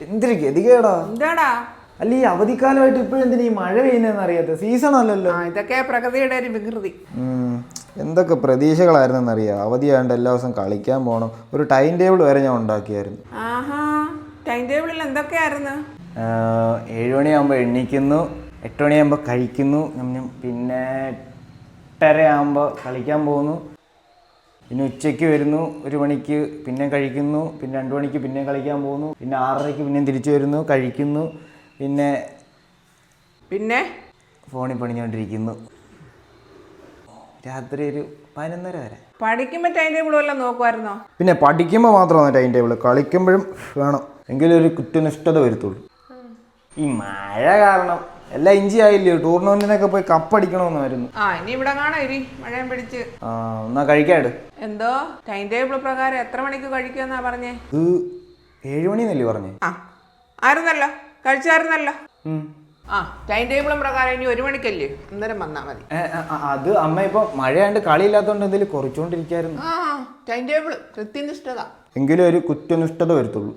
എന്തൊരു ഗതികേടാ. എന്താടാ? അല്ല ഈ അവധിക്കാലമായിട്ട് ഇപ്പോഴെന്തിനാ ഈ മഴ പെയ്യുന്നതെന്ന് അറിയാത്ത സീസൺ അല്ലല്ലോ. ആ ഇതൊക്കെ പ്രകൃതിയുടെ ഒരു വികൃതി. ഉം, എന്തൊക്കെ പ്രതീക്ഷകളായിരുന്നെന്നറിയാം. അവധിയാണ്ട് എല്ലാ ദിവസം കളിക്കാൻ പോകണം ഒരു ടൈം ടേബിൾ വരെ ഞാൻ ഉണ്ടാക്കിയായിരുന്നു. ആഹാ ടൈം ടേബിളിൽ എന്തൊക്കെയായിരുന്നു? ആഹ്, ഏഴ് മണിയാകുമ്പോൾ എണീക്കുന്നു എട്ട് മണിയാകുമ്പോൾ കഴിക്കുന്നു ഞം ഞം. പിന്നെ എട്ടര ആകുമ്പോൾ കളിക്കാൻ പോകുന്നു. പിന്നെ ഉച്ചയ്ക്ക് വരുന്നു ഒരു മണിക്ക് പിന്നെ കഴിക്കുന്നു പിന്നെ രണ്ട് മണിക്ക് പിന്നെ കളിക്കാൻ പോകുന്നു പിന്നെ ആറരയ്ക്ക് പിന്നെയും തിരിച്ചു വരുന്നു കഴിക്കുന്നു പിന്നെ പിന്നെ? ഫോണിൽ പണിഞ്ഞുകൊണ്ടിരിക്കുന്നു. രാത്രി ഒരു പതിനൊന്നര വരെ. പഠിക്കുമ്പോൾ ടൈം ടേബിൾ വല്ലതും നോക്കുമായിരുന്നോ പിന്നെ പഠിക്കുമ്പോൾ മാത്രമാണ് ടൈം ടേബിൾ കളിക്കുമ്പോഴും വേണം. എങ്കിലും ഒരു കുറ്റനിഷ്ഠത വരുത്തുള്ളൂ. ഈ മഴ കാരണം എല്ലാം ഇഞ്ചി ആയില്ലയോ ടൂർണമെന്റിനൊക്കെ പോയി കപ്പടിക്കണമെന്നായിരുന്നു. ആ ഇനി ഇവിടെ കാണാം ഇരി മഴയും പിടിച്ച്. ആ എന്നാ കഴിക്കാട് എന്തോ? ടൈം ടേബിൾ പ്രകാരം എത്ര മണിക്ക് കഴിക്കുമെന്നാ പറഞ്ഞേ? ഇത് ഏഴുമണിന്നല്ലേ പറഞ്ഞേ? ആ ആയിരുന്നല്ലോ. കഴിച്ചായിരുന്നല്ലോ. ഉം. ആ ടൈം ടേബിളും പ്രകാരം ഇനി ഒരു മണിക്കല്ലേ? അന്നേരം വന്നാ മതി. ഏ, ആ, ആ, അത് അമ്മ ഇപ്പൊ മഴയാണ്ട് കളിയില്ലാത്തോണ്ട് എന്തെങ്കിലും കുറച്ചുകൊണ്ടിരിക്കായിരുന്നു ആ ടൈം ടേബിൾ കൃത്യനിഷ്ഠത. എങ്കിലും ഒരു കുറ്റനിഷ്ഠത വരുത്തുള്ളൂ.